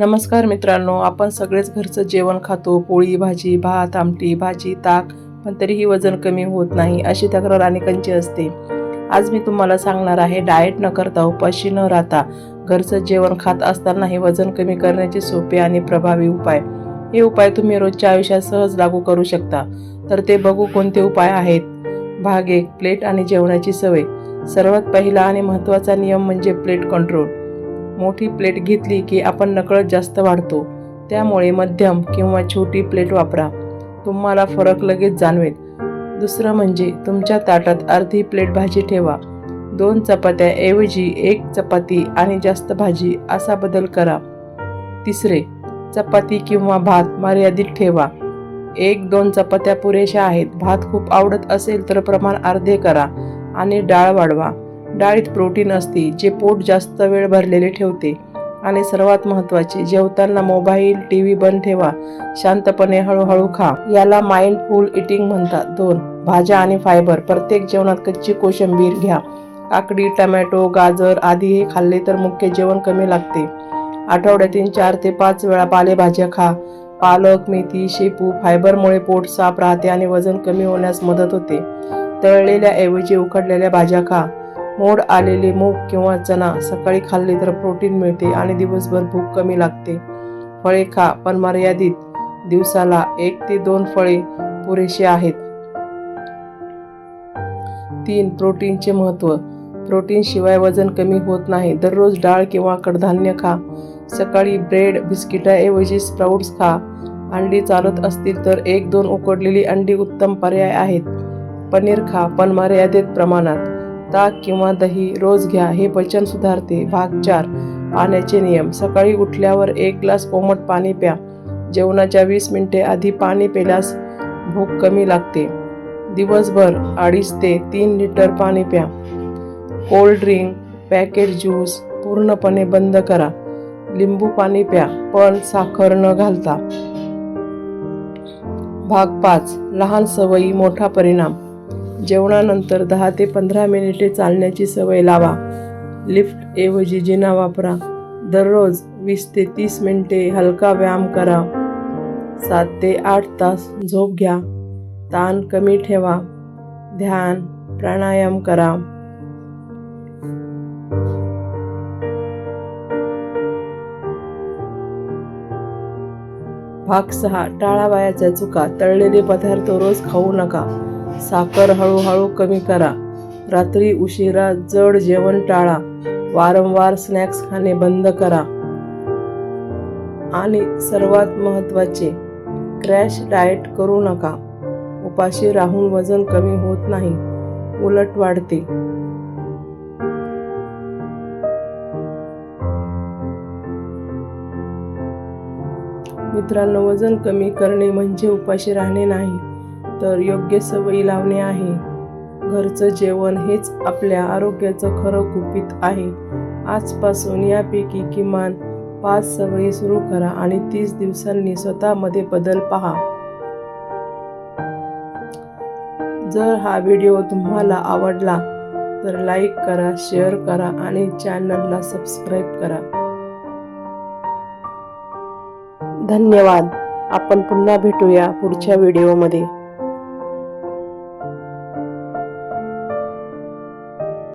नमस्कार मित्रांनो आपण सगळेच घरचं जेवण खातो पोळी भाजी भात आमटी भाजी ताक पण तरीही वजन कमी होत नाही अशी तक्रार अनेकांची असते. आज मी तुम्हाला सांगणार आहे डाएट न करता उपाशी न राहता घरचं जेवण खात असतानाही वजन कमी करण्याचे सोपे आणि प्रभावी उपाय. हे उपाय तुम्ही रोजच्या आयुष्यात सहज लागू करू शकता. तर ते बघू कोणते उपाय आहेत. भाग एक प्लेट आणि जेवणाची सवय. सर्वात पहिला आणि महत्त्वाचा नियम म्हणजे प्लेट कंट्रोल. मोठी प्लेट घेतली की आपण नकळत जास्त वाढतो. त्यामुळे मध्यम किंवा छोटी प्लेट वापरा. तुम्हाला फरक लगेच जाणवेल. दुसरं म्हणजे तुमच्या ताटात अर्धी प्लेट भाजी ठेवा. दोन चपात्याऐवजी एक चपाती आणि जास्त भाजी असा बदल करा. तिसरे चपाती किंवा भात मर्यादित ठेवा. एक दोन चपात्या पुरेशा आहेत. भात खूप आवडत असेल तर प्रमाण अर्धे करा आणि डाळ वाढवा. डाळीत प्रोटीन असते जे पोट जास्त वेळ भरलेले ठेवते. आणि सर्वात महत्त्वाचे जेवताना मोबाईल टी व्ही बंद ठेवा. शांतपणे हळूहळू खा. याला माइंडफुल इटिंग म्हणतात. दोन भाज्या आणि फायबर. प्रत्येक जेवणात कच्ची कोशिंबीर घ्या. काकडी टमॅटो गाजर आदी हे खाल्ले तर मुख्य जेवण कमी लागते. आठवड्यातील चार ते पाच वेळा पालेभाज्या खा. पालक मेथी शेपू फायबरमुळे पोट साफ राहते आणि वजन कमी होण्यास मदत होते. तळलेल्या ऐवजी उकडलेल्या भाज्या खा. मोड आलेले मूग किंवा चणा सकाळी खाल्ले तर प्रोटीन मिळते आणि दिवसभर भूक कमी लागते. फळे खा पण मर्यादित दिवसाला एक ते दोन फळे पुरेसे आहेत. तीन प्रोटीनचे महत्त्व. प्रोटीन शिवाय वजन कमी होत नाही. दररोज डाळ किंवा कडधान्य खा. सकाळी ब्रेड बिस्किटाऐवजी स्प्राउट्स खा. अंडी चालत असतील तर एक दोन उकडलेली अंडी उत्तम पर्याय आहेत. पनीर खा पण मर्यादित प्रमाणात. ताक किंवा दही रोज घ्या. हे पचन सुधारते. भाग चार. पाण्याचे नियम. सकाळी उठल्यावर एक ग्लास कोमट पाणी प्या. जेवणाच्या वीस मिनिटे आधी पाणी पिल्यास भूक कमी लागते. दिवसभर अडीच ते तीन लिटर पाणी प्या. कोल्ड ड्रिंक पॅकेट ज्यूस पूर्णपणे बंद करा. लिंबू पाणी प्या पण साखर न घालता. भाग पाच. लहान सवयी मोठा परिणाम. जेवणानंतर दहा ते पंधरा मिनिटे चालण्याची सवय लावा. लिफ्ट ऐवजी जिना वापरा. दररोज वीस ते तीस मिनिटे हलका व्यायाम करा. सात ते आठ तास झोप घ्या. ताण कमी ठेवा. ध्यान प्राणायाम करा. भाग सहा. टाळावायाच्या चुका. तळलेले पदार्थ रोज खाऊ नका. साखर हळूहळू कमी करा. रात्री उशिरा जड जेवण टाळा. वारंवार स्नॅक्स खाणे बंद करा. आणि सर्वात महत्त्वाचे क्रॅश डाएट करू नका. उपाशी राहून वजन कमी होत नाही. उलट वाढते. मित्रांनो वजन कमी करणे म्हणजे उपाशी राहणे नाही. तर योग्य सवयी लावणे आहे. घरचं जेवण हेच आपल्या आरोग्याचं खरं गुपित आहे. आजपासून यापैकी किमान पाच सवयी सुरू करा आणि तीस दिवसांनी स्वतःमध्ये बदल पहा. जर हा व्हिडिओ तुम्हाला आवडला तर लाईक करा शेअर करा आणि चॅनलला सबस्क्राईब करा. धन्यवाद. आपण पुन्हा भेटूया पुढच्या व्हिडिओमध्ये.